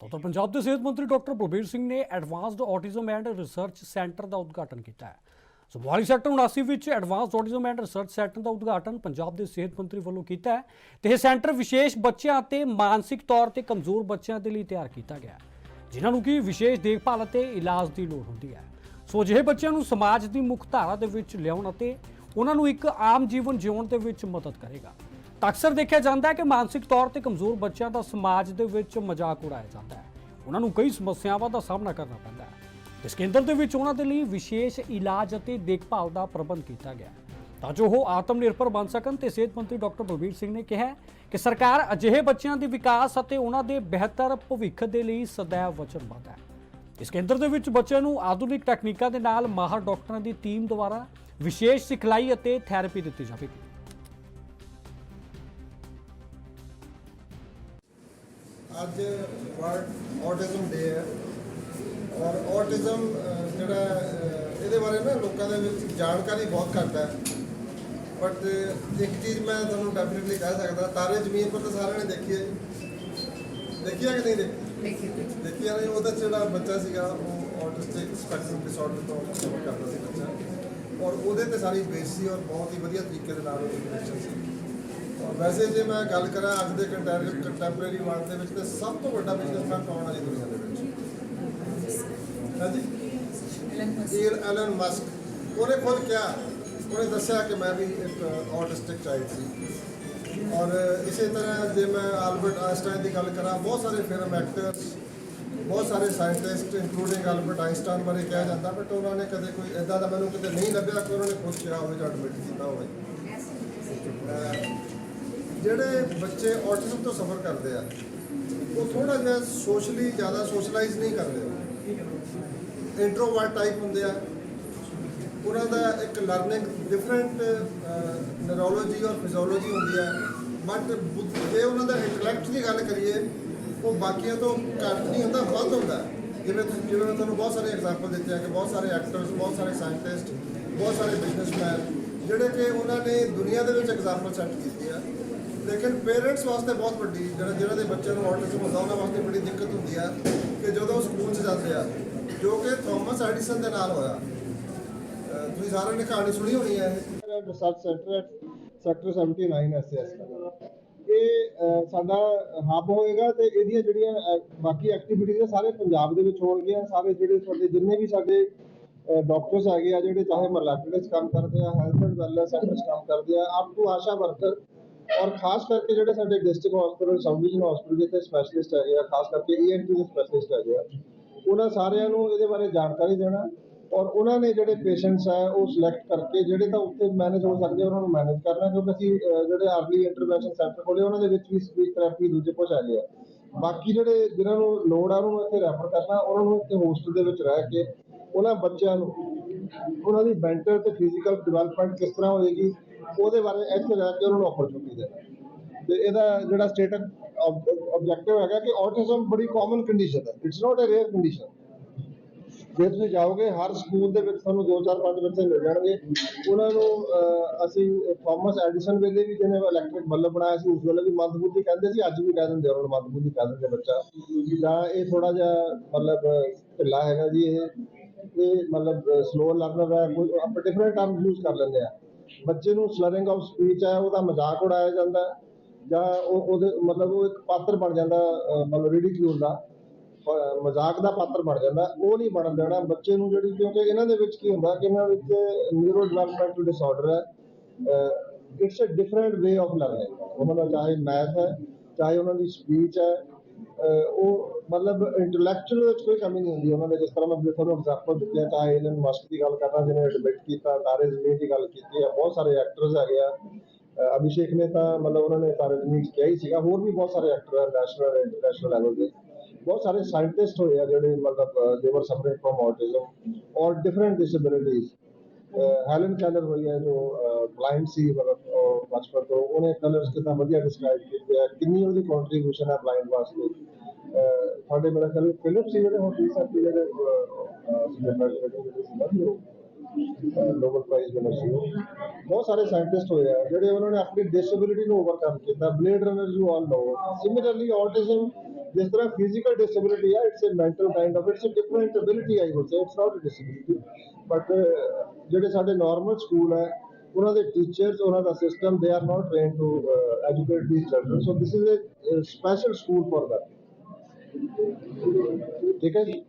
ਉੱਤਰ ਪੰਜਾਬ ਦੇ ਸਿਹਤ ਮੰਤਰੀ ਡਾਕਟਰ ਬਲਬੀਰ ਸਿੰਘ ਨੇ advanced autism and research centre ਦਾ ਉਦਘਾਟਨ ਕੀਤਾ ਹੈ। ਸੋਮਵਾਰੀ ਸੈਕਟਰ 79 ਵਿੱਚ advanced autism and research centre ਦਾ ਉਦਘਾਟਨ ਪੰਜਾਬ ਦੇ ਸਿਹਤ ਮੰਤਰੀ ਵੱਲੋਂ ਕੀਤਾ ਹੈ ਤੇ ਇਹ ਸੈਂਟਰ ਵਿਸ਼ੇਸ਼ ਬੱਚਿਆਂ ਅਤੇ ਮਾਨਸਿਕ ਤੌਰ ਤੇ ਕਮਜ਼ੋਰ ਬੱਚਿਆਂ ਦੇ ਲਈ ਤਿਆਰ ਕੀਤਾ ਗਿਆ ਹੈ, ਜਿਨ੍ਹਾਂ ਨੂੰ ਕੀ ਵਿਸ਼ੇਸ਼ ਦੇਖਭਾਲ ਅਤੇ ਇਲਾਜ ਦੀ ਲੋੜ ਹੁੰਦੀ ਹੈ। ਸੋ ਅਜਿਹੇ ਬੱਚਿਆਂ ਨੂੰ ਸਮਾਜ ਦੀ ਮੁੱਖ ਧਾਰਾ ਦੇ ਵਿੱਚ ਲਿਆਉਣ ਅਤੇ ਉਹਨਾਂ ਨੂੰ ਇੱਕ ਆਮ ਜੀਵਨ ਜਿਉਣ ਦੇ ਵਿੱਚ ਮਦਦ ਕਰੇਗਾ। ਤਾਂ ਅਕਸਰ ਦੇਖਿਆ ਜਾਂਦਾ ਹੈ ਕਿ ਮਾਨਸਿਕ ਤੌਰ ਤੇ ਕਮਜ਼ੋਰ ਬੱਚਿਆਂ ਦਾ ਸਮਾਜ ਦੇ ਵਿੱਚ ਮਜ਼ਾਕ ਉਡਾਇਆ ਜਾਂਦਾ ਹੈ। ਉਹਨਾਂ ਨੂੰ ਕਈ ਸਮੱਸਿਆਵਾਂ ਦਾ ਸਾਹਮਣਾ ਕਰਨਾ ਪੈਂਦਾ ਹੈ। ਇਸ ਕੇਂਦਰ ਦੇ ਵਿੱਚ ਉਹਨਾਂ ਦੇ ਲਈ ਵਿਸ਼ੇਸ਼ ਇਲਾਜ ਅਤੇ ਦੇਖਭਾਲ ਦਾ ਪ੍ਰਬੰਧ ਕੀਤਾ ਗਿਆ ਤਾਂ ਜੋ ਉਹ ਆਤਮ ਨਿਰਭਰ ਬਣ ਸਕਣ ਤੇ ਸਿਹਤ ਮੰਤਰੀ ਡਾਕਟਰ ਬਲਬੀਰ ਸਿੰਘ ਨੇ ਕਿਹਾ ਕਿ ਸਰਕਾਰ ਅਜਿਹੇ ਬੱਚਿਆਂ ਦੇ ਵਿਕਾਸ ਅਤੇ ਉਹਨਾਂ ਦੇ ਬਿਹਤਰ ਭਵਿੱਖ ਦੇ ਲਈ ਸदैव ਵਚਨਬੱਧ ਹੈ। ਇਸ ਕੇਂਦਰ ਦੇ ਵਿੱਚ ਬੱਚਿਆਂ ਨੂੰ ਆਧੁਨਿਕ ਤਕਨੀਕਾਂ ਦੇ ਨਾਲ ਮਾਹਰ ਡਾਕਟਰਾਂ ਦੀ ਟੀਮ ਦੁਆਰਾ ਵਿਸ਼ੇਸ਼ ਸਿਖਲਾਈ ਅਤੇ ਥੈਰੇਪੀ ਦਿੱਤੀ ਜਾਵੇਗੀ। ਅੱਜ ਵਰਲਡ ਆਟਿਜ਼ਮ ਡੇ ਹੈ। ਔਰ ਆਟਿਜ਼ਮ ਜਿਹੜਾ ਇਹਦੇ ਬਾਰੇ ਨਾ ਲੋਕਾਂ ਦੇ ਵਿੱਚ ਜਾਣਕਾਰੀ ਬਹੁਤ ਘੱਟ ਹੈ। ਬਟ ਇੱਕ ਚੀਜ਼ ਮੈਂ ਤੁਹਾਨੂੰ ਡੈਫੀਨਿਟਲੀ ਕਹਿ ਸਕਦਾ ਤਾਰੇ ਜ਼ਮੀਨ ਪਰ ਤਾਂ ਸਾਰਿਆਂ ਨੇ ਦੇਖੀ ਹੈ ਦੇਖੀ ਹੈ ਕਿ ਨਹੀਂ ਦੇਖੀ? ਦੇਖੀ ਹੈ ਨਹੀਂ ਉਹਦਾ ਜਿਹੜਾ ਬੱਚਾ ਸੀਗਾ ਉਹ ਆਟਿਸਟਿਕ ਸਪੈਕਟਰਮ ਡਿਸਆਰਡਰ ਤੋਂ ਸਫਰ ਕਰਦਾ ਸੀ ਬੱਚਾ। ਔਰ ਉਹਦੇ ਤੇ ਸਾਰੀ ਬੇਸ ਸੀ ਔਰ ਬਹੁਤ ਹੀ ਵਧੀਆ ਤਰੀਕੇ ਦੇ ਨਾਲ ਪ੍ਰੈਕਟਿਸ ਸੀ। ਵੈਸੇ ਜੇ ਮੈਂ ਗੱਲ ਕਰਾਂ ਅੱਜ ਦੇ ਕੰਟੈਂਪਰੇਰੀ ਵਰਲਡ ਦੇ ਵਿੱਚ, ਤੇ ਸਭ ਤੋਂ ਵੱਡਾ ਬਿਜ਼ਨਸਮੈਨ ਕੌਣ ਹੈ ਜੀ ਦੁਨੀਆ ਦੇ ਵਿੱਚ? ਹਾਂਜੀ ਐਲਨ ਮਸਕ ਉਹਨੇ ਖੁਦ ਕਿਹਾ, ਉਹਨੇ ਦੱਸਿਆ ਕਿ ਮੈਂ ਵੀ ਇੱਕ ਆਟਿਸਟਿਕ ਚਾਈਲਡ ਸੀ। ਔਰ ਇਸੇ ਤਰ੍ਹਾਂ ਜੇ ਮੈਂ ਆਲਬਰਟ ਆਇਨਸਟਾਈਨ ਦੀ ਗੱਲ ਕਰਾਂ, ਬਹੁਤ ਸਾਰੇ ਫਿਲਮ ਐਕਟਰਸ ਬਹੁਤ ਸਾਰੇ ਸਾਇੰਟਿਸਟ ਇਨਕਲੂਡਿੰਗ ਆਲਬਰਟ ਆਇਨਸਟਾਈਨ ਬਾਰੇ ਕਿਹਾ ਜਾਂਦਾ ਬਟ ਉਹਨਾਂ ਨੇ ਕਦੇ ਕੋਈ ਇਦਾਂ ਦਾ ਮੈਨੂੰ ਕਿਤੇ ਨਹੀਂ ਲੱਭਿਆ ਕਿ ਉਹਨਾਂ ਨੇ ਖੁਦ ਕਿਹਾ ਹੋਵੇ ਜਾਂ ਐਡਮਿਟ ਕੀਤਾ ਹੋਵੇ। ਜਿਹੜੇ ਬੱਚੇ ਆਟਿਜ਼ਮ ਤੋਂ ਸਫਰ ਕਰਦੇ ਆ, ਉਹ ਥੋੜਾ ਜਿਹਾ ਸੋਸ਼ਲੀ ਜ਼ਿਆਦਾ ਸੋਸ਼ਲਾਈਜ਼ ਨਹੀਂ ਕਰਦੇ। ਇੰਟਰੋਵਰਟ ਟਾਈਪ ਹੁੰਦੇ ਆ। ਉਹਨਾਂ ਦਾ ਇੱਕ ਲਰਨਿੰਗ ਡਿਫਰੈਂਟ ਨਰੋਲੋਜੀ ਔਰ ਫਿਜ਼ੀਓਲੋਜੀ ਹੁੰਦੀ ਹੈ ਬਟ ਜੇ ਉਹਨਾਂ ਦਾ ਇੰਟੈਲੈਕਟ ਦੀ ਗੱਲ ਕਰੀਏ, ਉਹ ਬਾਕੀਆਂ ਤੋਂ ਘੱਟ ਨਹੀਂ ਹੁੰਦਾ, ਵੱਧ ਹੁੰਦਾ। ਜਿਵੇਂ ਜਿਵੇਂ ਮੈਂ ਤੁਹਾਨੂੰ ਬਹੁਤ ਸਾਰੇ ਐਗਜ਼ਾਮਪਲ ਦਿੱਤੇ ਆ ਕਿ ਬਹੁਤ ਸਾਰੇ ਐਕਟਰਸ ਬਹੁਤ ਸਾਰੇ ਸਾਇੰਟਿਸਟ ਬਹੁਤ ਸਾਰੇ ਬਿਜ਼ਨਸਮੈਨ ਜਿਹੜੇ ਕਿ ਉਹਨਾਂ ਨੇ ਦੁਨੀਆ ਦੇ ਵਿੱਚ ਐਗਜ਼ਾਮਪਲ ਸੈੱਟ ਕੀਤੇ ਆ ਲੇਕਿਨ ਪੇਰੈਂਟਸ ਵਾਸਤੇ ਬਹੁਤ ਵੱਡੀ, ਜਿਹੜਾ ਜਿਹੜਾ ਦੇ ਬੱਚਿਆਂ ਨੂੰ ਆਟਿਜ਼ਮ ਹੁੰਦਾ ਉਹਨਾਂ ਵਾਸਤੇ ਬੜੀ ਦਿੱਕਤ ਹੁੰਦੀ ਆ ਕਿ ਜਦੋਂ ਸਕੂਲ 'ਚ ਜਾਂਦੇ ਆ, ਜੋ ਕਿ ਥਾਮਸ ਐਡੀਸਨ ਦੇ ਨਾਲ ਹੋਇਆ। ਤੁਸੀਂ ਸਾਰਿਆਂ ਨੇ ਕਹਾਣੀ ਸੁਣੀ ਹੋਣੀ ਹੈ। ਰਿਸਰਚ ਸੈਂਟਰ ਸੈਕਟਰ 79 ਐਸਐਸ ਇਹ ਸਾਡਾ ਹੱਬ ਹੋਏਗਾ ਤੇ ਇਹਦੀਆਂ ਜਿਹੜੀਆਂ ਬਾਕੀ ਐਕਟੀਵਿਟੀਜ਼ ਸਾਰੇ ਪੰਜਾਬ ਦੇ ਵਿੱਚ ਹੋਣਗੀਆਂ। ਸਾਰੇ ਜਿਹੜੇ ਸਾਡੇ ਜਿੰਨੇ ਵੀ ਸਾਡੇ ਡਾਕਟਰਸ ਹੈਗੇ ਆ, ਜਿਹੜੇ ਚਾਹੇ ਮਰਲਾਟਿਸ ਕੰਮ ਕਰਦੇ ਆ ਹੈਲਥ ਐਂਡ ਵੈਲਨੈਸ ਸੈਂਟਰਸ ਕੰਮ ਕਰਦੇ ਆ ਅਪ ਟੂ ਆਸ਼ਾ ਵਰਕਰ ਔਰ ਖਾਸ ਕਰਕੇ ਜਿਹੜੇ ਸਾਡੇ district hospital sub division hospital ਜਿੱਥੇ ਸਪੈਸ਼ਲਿਸਟ ਹੈਗੇ ਆ, ਖਾਸ ਕਰਕੇ ਈਐਨਟੀ ਦੇ ਸਪੈਸ਼ਲਿਸਟ ਹੈਗੇ ਆ, ਉਹਨਾਂ ਸਾਰਿਆਂ ਨੂੰ ਇਹਦੇ ਬਾਰੇ ਜਾਣਕਾਰੀ ਦੇਣਾ ਔਰ ਉਹਨਾਂ ਨੇ ਜਿਹੜੇ ਪੇਸ਼ੈਂਟਸ ਆ, ਉਹ ਸਿਲੈਕਟ ਕਰਕੇ ਜਿਹੜੇ ਤਾਂ ਉੱਥੇ ਮੈਨੇਜ ਹੋ ਸਕਦੇ ਉਹਨਾਂ ਨੂੰ ਮੈਨੇਜ ਕਰਨਾ ਕਿਉਂਕਿ ਅਸੀਂ ਜਿਹੜੇ ਅਰਲੀ ਇੰਟਰਵੈਂਸ਼ਨ ਸੈਂਟਰ ਖੋਲੇ ਉਹਨਾਂ ਦੇ ਵਿੱਚ ਵੀ ਸਪੀਚ ਥੈਰੇਪੀ ਦੂਜੇ ਕੁਝ ਹੈਗੇ ਆ। ਬਾਕੀ ਜਿਹੜੇ ਜਿਨ੍ਹਾਂ ਨੂੰ ਲੋੜ ਆ, ਉਹਨਾਂ ਨੂੰ ਇੱਥੇ ਰੈਫਰ ਕਰਨਾ, ਉਹਨਾਂ ਨੂੰ ਇੱਥੇ ਹੋਸਟਲ ਦੇ ਵਿੱਚ ਰਹਿ ਕੇ ਉਹਨਾਂ ਬੱਚਿਆਂ ਨੂੰ, ਉਹਨਾਂ ਦੀ ਮੈਂਟਲ ਤੇ ਫਿਜ਼ੀਕਲ ਡਿਵੈਲਪਮੈਂਟ ਕਿਸ ਤਰ੍ਹਾਂ ਹੋਏਗੀ ਉਹਦੇ ਬਾਰੇ ਇੱਥੇ ਰਹਿ ਕੇ ਉਹਨਾਂ ਨੂੰ ਓਪਰਚੁਨਿਟੀ ਦੇਣਾ। ਤੇ ਇਹਦਾ ਜਿਹੜਾ ਸਟੇਟਸ ਆਬਜੈਕਟਿਵ ਹੈਗਾ ਕਿ ਆਟਿਜ਼ਮ ਬੜੀ ਕਾਮਨ ਕੰਡੀਸ਼ਨ ਹੈ। It's not a rare condition ਜੇ ਤੁਸੀਂ ਜਾਓਗੇ, ਹਰ ਸਕੂਲ ਦੇ ਵਿੱਚ ਤੁਹਾਨੂੰ ਦੋ ਚਾਰ ਪੰਜ ਬੱਚੇ ਮਿਲ ਜਾਣਗੇ। ਉਹਨਾਂ ਨੂੰ ਅਸੀਂ ਥਾਮਸ ਐਡੀਸਨ ਵੇਲੇ ਵੀ ਜਿਹਨੇ ਇਲੈਕਟ੍ਰਿਕ ਬੱਲਬ ਬਣਾਇਆ ਸੀ, ਉਸ ਵੇਲੇ ਵੀ ਮੰਦਬੁੱਧੀ ਕਹਿੰਦੇ ਸੀ, ਅੱਜ ਵੀ ਕਹਿ ਦਿੰਦੇ ਉਹਨਾਂ ਮੰਦਬੁੱਧੀ ਕਹਿ ਦਿੰਦੇ ਬੱਚਾ। ਜਾਂ ਇਹ ਥੋੜਾ ਜਿਹਾ ਮਤਲਬ ਢਿੱਲਾ ਹੈਗਾ ਜੀ ਇਹ। ਇਹ ਮਤਲਬ ਸਲੋ ਲਰਨਰ ਹੈ, ਕੋਈ ਆਪਾਂ ਡਿਫਰੈਂਟ ਟਰਮ ਯੂਜ਼ ਕਰ ਲੈਂਦੇ ਆ। ਬੱਚੇ ਨੂੰ ਸਲਰਿੰਗ ਆਫ ਸਪੀਚ ਹੈ, ਉਹਦਾ ਮਜ਼ਾਕ ਉਡਾਇਆ ਜਾਂਦਾ ਜਾਂ ਉਹ ਉਹਦੇ ਮਤਲਬ ਉਹ ਇੱਕ ਪਾਤਰ ਬਣ ਜਾਂਦਾ ਮਤਲਬ ਰੀਡੀਕਿਊਲ ਦਾ ਮਜ਼ਾਕ ਦਾ ਪਾਤਰ ਬਣ ਜਾਂਦਾ, ਉਹ ਨਹੀਂ ਬਣਨ ਦੇਣਾ ਬੱਚੇ ਨੂੰ ਜਿਹੜੀ, ਕਿਉਂਕਿ ਇਹਨਾਂ ਦੇ ਵਿੱਚ ਕੀ ਹੁੰਦਾ ਕਿ ਇਹਨਾਂ ਵਿੱਚ ਨਿਊਰੋ ਡਿਵੈਲਪਮੈਂਟਲ ਡਿਸਆਰਡਰ ਹੈ it's a different way of learning ਉਹਨਾਂ ਦਾ ਚਾਹੇ ਮੈਥ ਹੈ, ਚਾਹੇ ਉਹਨਾਂ ਦੀ ਸਪੀਚ ਹੈ ਉਹ ਮਤਲਬ ਇੰਟੈਲੈਕਚੁਅਲ ਵਿੱਚ ਕੋਈ ਕਮੀ ਨਹੀਂ ਹੁੰਦੀ। ਉਹਨਾਂ ਦੇ ਜਿਸ ਤਰ੍ਹਾਂ ਮੈਂ ਤੁਹਾਨੂੰ ਐਗਜ਼ਾਮਪਲ ਦਿੱਤੇ ਆ ਚਾਹੇ ਐਲਨ ਦੀ ਗੱਲ ਕਰਨਾ ਜਿਹਨੇ ਐਡਮਿਟ ਕੀਤਾ, ਤਾਰੇ ਜ਼ਮੀਨ ਦੀ ਗੱਲ ਕੀਤੀ ਹੈ, ਬਹੁਤ ਸਾਰੇ ਐਕਟਰਸ ਆ। ਅਹ ਅਭਿਸ਼ੇਕ ਨੇ ਤਾਂ ਮਤਲਬ ਉਹਨਾਂ ਨੇ ਤਾਰੇ ਜ਼ਮੀਨ 'ਚ ਕਿਹਾ ਹੀ ਸੀਗਾ। ਹੋਰ ਵੀ ਬਹੁਤ ਸਾਰੇ ਐਕਟਰ ਆ ਨੈਸ਼ਨਲ ਇੰਟਰਨੈਸ਼ਨਲ ਲੈਵਲ ਦੇ। ਬਹੁਤ ਸਾਰੇ ਸਾਇੰਟਿਸਟ ਹੋਏ ਆ ਜਿਹੜੇ ਮਤਲਬ they were suffering from autism or different disabilities Helen Keller ਹੋਈ ਹੈ ਜੋ ਬਲਾਈਂਡ ਸੀ, ਮਤਲਬ ਉਹ ਬਚਪਨ ਤੋਂ ਉਹਨੇ ਕਲਰਸ ਕਿੰਨਾ ਵਧੀਆ ਡਿਸਕ੍ਰਾਈਬ ਕੀਤੇ ਆ ਕਿੰਨੀ ਉਹਦੀ ਕੰਟਰੀਬਿਊਸ਼ਨ ਹੈ ਬਲਾਈਂਡ ਵਾਸਤੇ ਅਹ, ਸਾਡੇ ਮੇਰਾ ਖਿਆਲ ਫਿਲਿਪ ਸੀ ਜਿਹੜੇ ਹੁਣ ਰੀਸੈਂਟ ਜਿਹੜੇ ਨੋਬਲ ਪ੍ਰਾਈਜ਼ ਵਿਨਰ ਸੀ ਉਹ। ਬਹੁਤ ਸਾਰੇ ਸਾਇੰਟਿਸਟ ਹੋਏ ਆ ਜਿਹੜੇ ਉਹਨਾਂ ਨੇ ਆਪਣੀ ਡਿਸੇਬਿਲਿਟੀ ਨੂੰ ਓਵਰਕਮ ਕੀਤਾ blade runner you all know similarly autism ਜਿਸ ਤਰ੍ਹਾਂ ਫਿਜ਼ੀਕਲ ਡਿਸੇਬਿਲਿਟੀ ਆ it's a mental kind of it's a different ability I would say it's not a disability but ਜਿਹੜੇ ਸਾਡੇ ਨਾਰਮਲ ਸਕੂਲ ਹੈ know, the teachers or the system, they are not trained to uh, educate these children. So this is a, a special school for them. Take.